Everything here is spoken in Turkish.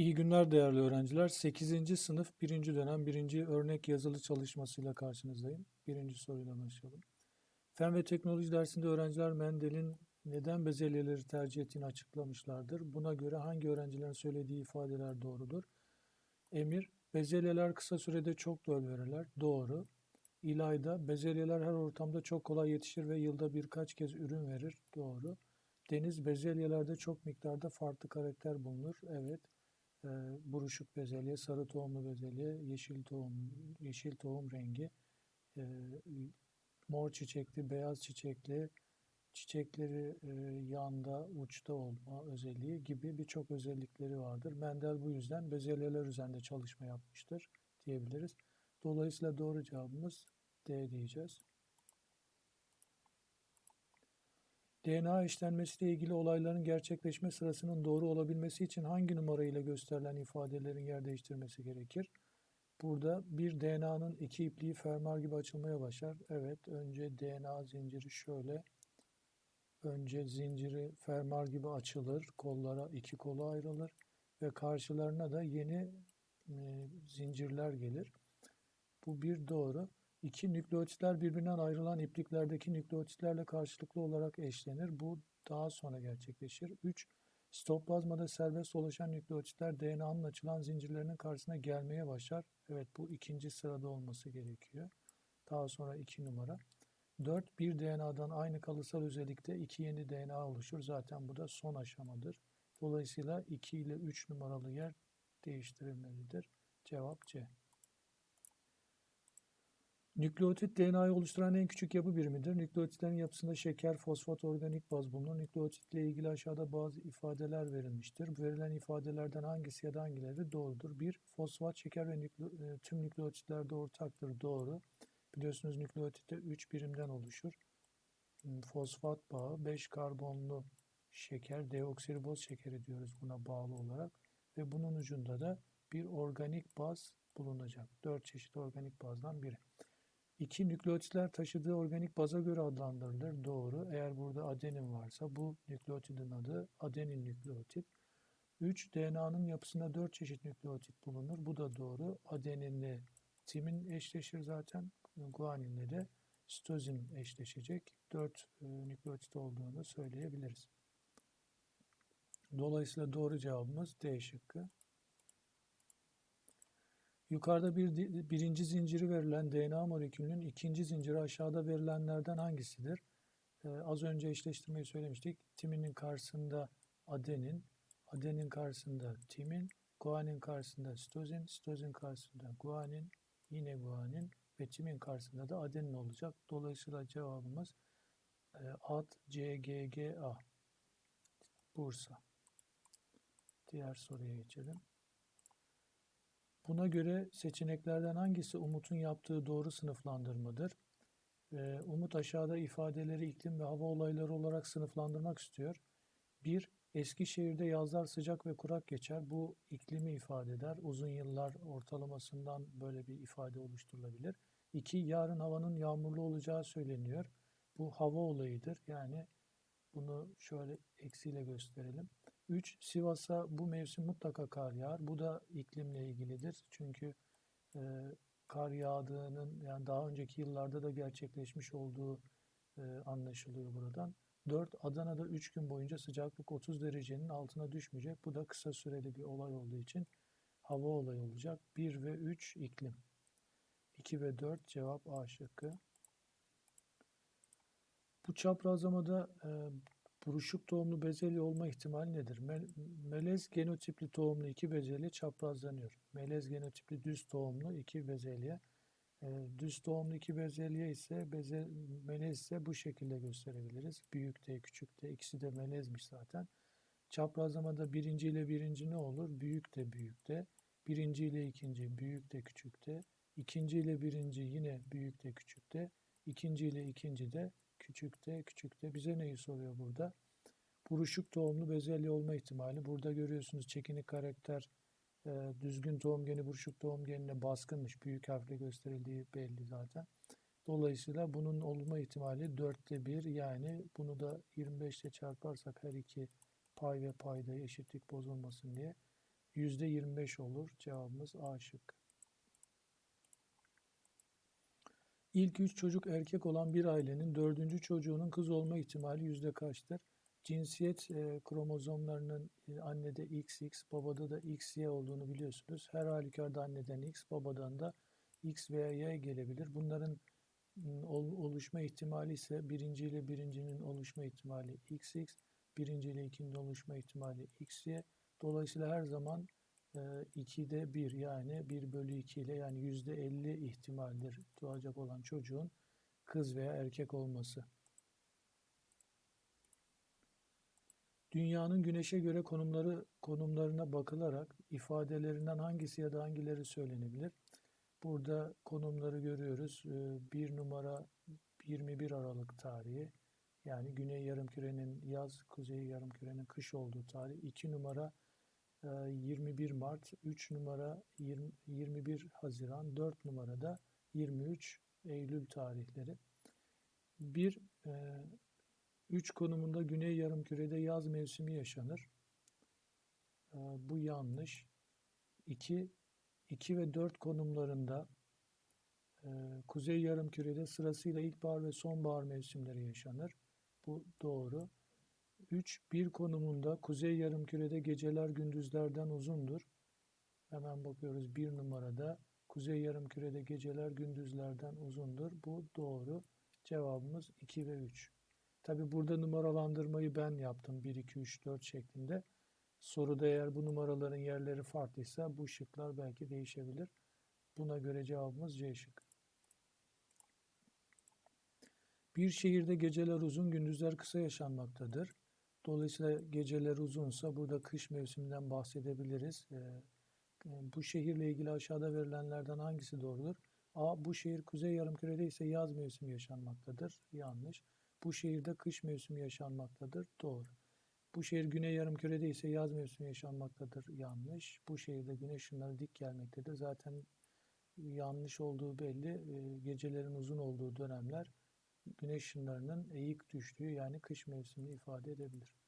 İyi günler değerli öğrenciler. 8. sınıf 1. dönem 1. örnek yazılı çalışmasıyla karşınızdayım. Birinci soruyla başlayalım. Fen ve teknoloji dersinde öğrenciler Mendel'in neden bezelyeleri tercih ettiğini açıklamışlardır. Buna göre hangi öğrencilerin söylediği ifadeler doğrudur? Emir, bezelyeler kısa sürede çok döl verirler. Doğru. İlayda, bezelyeler her ortamda çok kolay yetişir ve yılda birkaç kez ürün verir. Doğru. Deniz, bezelyelerde çok miktarda farklı karakter bulunur. Evet e, buruşuk bezelye, sarı tohumlu bezelye, yeşil tohum, yeşil tohum rengi, e, mor çiçekli, beyaz çiçekli, çiçekleri e, yanda, uçta olma özelliği gibi birçok özellikleri vardır. Mendel bu yüzden bezelyeler üzerinde çalışma yapmıştır diyebiliriz. Dolayısıyla doğru cevabımız D diyeceğiz. DNA işlenmesiyle ilgili olayların gerçekleşme sırasının doğru olabilmesi için hangi numara ile gösterilen ifadelerin yer değiştirmesi gerekir? Burada bir DNA'nın iki ipliği fermuar gibi açılmaya başlar. Evet, önce DNA zinciri şöyle. Önce zinciri fermuar gibi açılır. Kollara iki kola ayrılır. Ve karşılarına da yeni e, zincirler gelir. Bu bir doğru. İki nükleotitler birbirinden ayrılan ipliklerdeki nükleotitlerle karşılıklı olarak eşlenir. Bu daha sonra gerçekleşir. 3. Sitoplazmada serbest dolaşan nükleotitler DNA'nın açılan zincirlerinin karşısına gelmeye başlar. Evet bu ikinci sırada olması gerekiyor. Daha sonra 2 numara. 4. Bir DNA'dan aynı kalıtsal özellikte iki yeni DNA oluşur. Zaten bu da son aşamadır. Dolayısıyla 2 ile 3 numaralı yer değiştirilmelidir. Cevap C. Nükleotit DNA'yı oluşturan en küçük yapı birimidir. Nükleotitlerin yapısında şeker, fosfat, organik baz bulunur. Nükleotitle ilgili aşağıda bazı ifadeler verilmiştir. Bu verilen ifadelerden hangisi ya da hangileri doğrudur? 1. Fosfat, şeker ve nükle, e, tüm nükleotitlerde ortaktır. Doğru. Biliyorsunuz nükleotitte 3 birimden oluşur. Hmm, Fosfat bağı, 5 karbonlu şeker, deoksiriboz şekeri diyoruz buna bağlı olarak. Ve bunun ucunda da bir organik baz bulunacak. 4 çeşit organik bazdan biri. İki nükleotitler taşıdığı organik baza göre adlandırılır. Doğru. Eğer burada adenin varsa bu nükleotidin adı adenin nükleotit. 3. DNA'nın yapısında 4 çeşit nükleotit bulunur. Bu da doğru. Adeninle timin eşleşir zaten. Guaninle de sitozin eşleşecek. 4 e, nükleotit olduğunu söyleyebiliriz. Dolayısıyla doğru cevabımız D şıkkı. Yukarıda bir birinci zinciri verilen DNA molekülünün ikinci zinciri aşağıda verilenlerden hangisidir? Ee, az önce eşleştirmeyi söylemiştik. Timinin karşısında adenin, adenin karşısında timin, guanin karşısında sitozin, sitozin karşısında guanin, yine guanin ve timin karşısında da adenin olacak. Dolayısıyla cevabımız e, ad CGGA. Bursa. Diğer soruya geçelim. Buna göre seçeneklerden hangisi Umut'un yaptığı doğru sınıflandırmadır? Ee, Umut aşağıda ifadeleri iklim ve hava olayları olarak sınıflandırmak istiyor. 1. Eskişehir'de yazlar sıcak ve kurak geçer. Bu iklimi ifade eder. Uzun yıllar ortalamasından böyle bir ifade oluşturulabilir. 2. Yarın havanın yağmurlu olacağı söyleniyor. Bu hava olayıdır. Yani bunu şöyle eksiyle gösterelim. 3. Sivas'a bu mevsim mutlaka kar yağar. Bu da iklimle ilgilidir. Çünkü e, kar yağdığının yani daha önceki yıllarda da gerçekleşmiş olduğu e, anlaşılıyor buradan. 4. Adana'da 3 gün boyunca sıcaklık 30 derecenin altına düşmeyecek. Bu da kısa süreli bir olay olduğu için hava olayı olacak. 1 ve 3 iklim. 2 ve 4 cevap A şıkkı. Bu çaprazlamada e, buruşuk tohumlu bezelye olma ihtimali nedir? melez genotipli tohumlu iki bezelye çaprazlanıyor. Melez genotipli düz tohumlu iki bezelye. E, düz tohumlu iki bezelye ise beze, melez ise bu şekilde gösterebiliriz. Büyük de küçük de ikisi de melezmiş zaten. Çaprazlamada birinci ile birinci ne olur? Büyük de büyük de. Birinci ile ikinci büyük de küçük de. İkinci ile birinci yine büyük de küçük de. İkinci ile ikinci de küçükte küçükte bize neyi soruyor burada? Buruşuk tohumlu bezelye olma ihtimali. Burada görüyorsunuz çekinik karakter e, düzgün tohum geni buruşuk tohum genine baskınmış. Büyük harfle gösterildiği belli zaten. Dolayısıyla bunun olma ihtimali 4'te 1 yani bunu da 25 ile çarparsak her iki pay ve payda eşitlik bozulmasın diye %25 olur. Cevabımız A şıkkı. İlk üç çocuk erkek olan bir ailenin dördüncü çocuğunun kız olma ihtimali yüzde kaçtır? Cinsiyet e, kromozomlarının e, annede XX, babada da XY olduğunu biliyorsunuz. Her halükarda anneden X, babadan da X veya Y gelebilir. Bunların ol- oluşma ihtimali ise birinci ile birincinin oluşma ihtimali XX, birinci ile ikincinin oluşma ihtimali XY. Dolayısıyla her zaman 2'de 1 yani 1 bölü 2 ile yani %50 ihtimaldir doğacak olan çocuğun kız veya erkek olması. Dünyanın güneşe göre konumları konumlarına bakılarak ifadelerinden hangisi ya da hangileri söylenebilir? Burada konumları görüyoruz. Ee, Bir numara 21 Aralık tarihi. Yani Güney Yarımküre'nin yaz, Kuzey Yarımküre'nin kış olduğu tarih. 2 numara 21 Mart, 3 numara 20 21 Haziran, 4 numarada 23 Eylül tarihleri. Bir e, 3 konumunda Güney Yarımküre'de yaz mevsimi yaşanır. Ee, Bu yanlış. 2 2 ve 4 konumlarında e, Kuzey Yarımküre'de sırasıyla ilkbahar ve sonbahar mevsimleri yaşanır. Bu doğru. 3 1 konumunda Kuzey Yarımküre'de geceler gündüzlerden uzundur. Hemen bakıyoruz bir numarada. Kuzey Yarımküre'de geceler gündüzlerden uzundur. Bu doğru. Cevabımız 2 ve 3. Tabi burada numaralandırmayı ben yaptım. 1, 2, 3, 4 şeklinde. Soruda eğer bu numaraların yerleri farklıysa bu şıklar belki değişebilir. Buna göre cevabımız C şık. Bir şehirde geceler uzun, gündüzler kısa yaşanmaktadır. Dolayısıyla geceler uzunsa burada kış mevsiminden bahsedebiliriz. Ee, e, bu şehirle ilgili aşağıda verilenlerden hangisi doğrudur? A. Bu şehir kuzey yarımkürede ise yaz mevsimi yaşanmaktadır. Yanlış. Bu şehirde kış mevsimi yaşanmaktadır. Doğru. Bu şehir güney yarımkürede ise yaz mevsimi yaşanmaktadır. Yanlış. Bu şehirde güneş ışınları dik gelmektedir. Zaten yanlış olduğu belli. Ee, Gecelerin uzun olduğu dönemler güneş ışınlarının eğik düştüğü yani kış mevsimini ifade edebilir.